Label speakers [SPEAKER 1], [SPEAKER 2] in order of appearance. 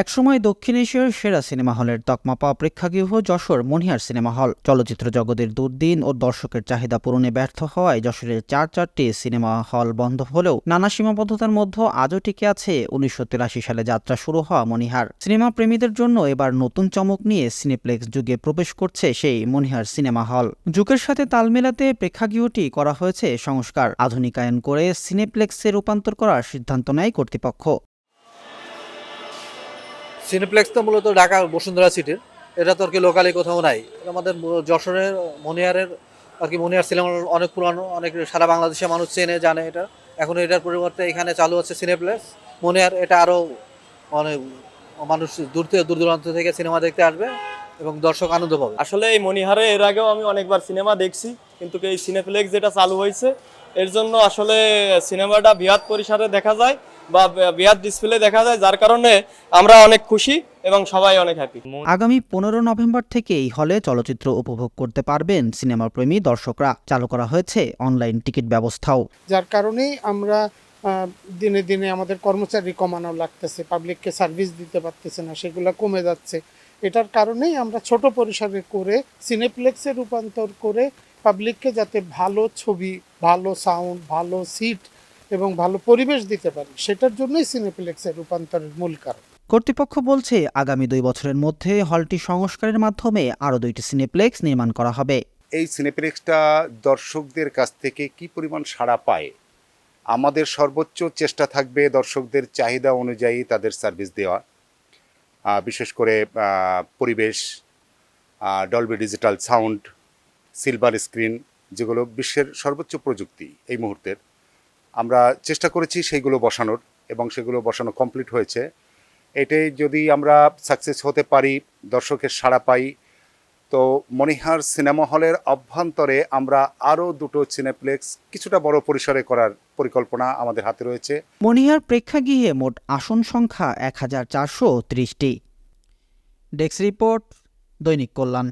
[SPEAKER 1] একসময় দক্ষিণ এশিয়ার সেরা সিনেমা হলের তকমা পাওয়া প্রেক্ষাগৃহ যশোর মনিহার সিনেমা হল। চলচ্চিত্র জগতের দুর্দিন ও দর্শকের চাহিদা পূরণে ব্যর্থ হওয়ায় যশোরের চার চারটি সিনেমা হল বন্ধ হলেও নানা সীমাবদ্ধতার মধ্যে আজও টিকে আছে উনিশশো তিরাশি সালে যাত্রা শুরু হওয়া মনিহার সিনেমা প্রেমীদের জন্য এবার নতুন চমক নিয়ে সিনেপ্লেক্স যুগে প্রবেশ করছে সেই মনিহার সিনেমা হল। যুগের সাথে তাল মেলাতে প্রেক্ষাগৃহটি করা হয়েছে সংস্কার। আধুনিকায়ন করে সিনেপ্লেক্সে রূপান্তর করার সিদ্ধান্ত নেয় কর্তৃপক্ষ।
[SPEAKER 2] সিনেপ্লেক্স তো মূলত ঢাকা বসুন্ধরা সিটির এটা তো আর কি লোকালি কোথাও নাই। আমাদের যশোরের মনিহারের আর কি মনিহার সিনেমা অনেক পুরানো, অনেক সারা বাংলাদেশে মানুষ চেনে, জানে এটা। এখন এটার পরিবর্তে এখানে চালু হচ্ছে সিনেপ্লেক্স মনিহার এটা আরও অনেক মানুষ দূর থেকে, দূর দূরান্ত থেকে সিনেমা দেখতে আসবে এবং দর্শক আনন্দ পাবে।
[SPEAKER 3] আসলে এই মনিহারে এর আগেও আমি অনেকবার সিনেমা দেখছি, কিন্তু এই সিনেপ্লেক্স যেটা চালু হয়েছে, এর জন্য আসলে সিনেমাটা বৃহৎ পরিসরে দেখা যায়। বা বৃহৎ ডিসপ্লে দেখা যায় যার কারণে আমরা অনেক খুশি এবং সবাই অনেক হ্যাপি
[SPEAKER 1] আগামী পনেরো নভেম্বর থেকে এই হলে চলচ্চিত্র উপভোগ করতে পারবেন সিনেমা প্রেমী দর্শকরা। চালু করা হয়েছে অনলাইন টিকিট ব্যবস্থাও।
[SPEAKER 4] যার কারণেই আমরা দিনে দিনে আমাদের কর্মচারী কমানো লাগতেছে পাবলিককে সার্ভিস দিতে পারতেছে না সেগুলো কমে যাচ্ছে। এটার কারণেই আমরা ছোট পরিসরে করে সিনেপ্লেক্সে রূপান্তর করে পাবলিককে যাতে ভালো ছবি ভালো সাউন্ড ভালো সিট এবং ভালো পরিবেশ দিতে পারি সেটার জন্যই সিনেপ্লেক্সের রূপান্তরের মূল কারণ।
[SPEAKER 1] কর্তৃপক্ষ বলছে আগামী দুই বছরের মধ্যে হলটি সংস্কারের মাধ্যমে আরও দুইটি সিনেপ্লেক্স নির্মাণ করা হবে।
[SPEAKER 5] এই সিনেপ্লেক্সটা দর্শকদের কাছ থেকে কি পরিমাণ সাড়া পায়? আমাদের সর্বোচ্চ চেষ্টা থাকবে দর্শকদের চাহিদা অনুযায়ী তাদের সার্ভিস দেওয়া। বিশেষ করে পরিবেশ Dolby digital sound silver screen যেগুলো বিশ্বের সর্বোচ্চ প্রযুক্তি এই মুহূর্তের। আমরা চেষ্টা করেছি সেইগুলো বসানোর এবং সেগুলো বসানো কমপ্লিট হয়েছে। এটাই যদি আমরা সাকসেস হতে পারি, দর্শকের সাড়া পাই, তো মনিহার সিনেমা হলের অভ্যন্তরে আমরা আরও দুটো সিনেপ্লেক্স কিছুটা বড় পরিসরে করার পরিকল্পনা আমাদের হাতে রয়েছে।
[SPEAKER 1] মনিহার প্রেক্ষাগৃহে মোট আসন সংখ্যা এক হাজার চারশো ত্রিশটি। ডেস্ক রিপোর্ট দৈনিক কল্যাণ।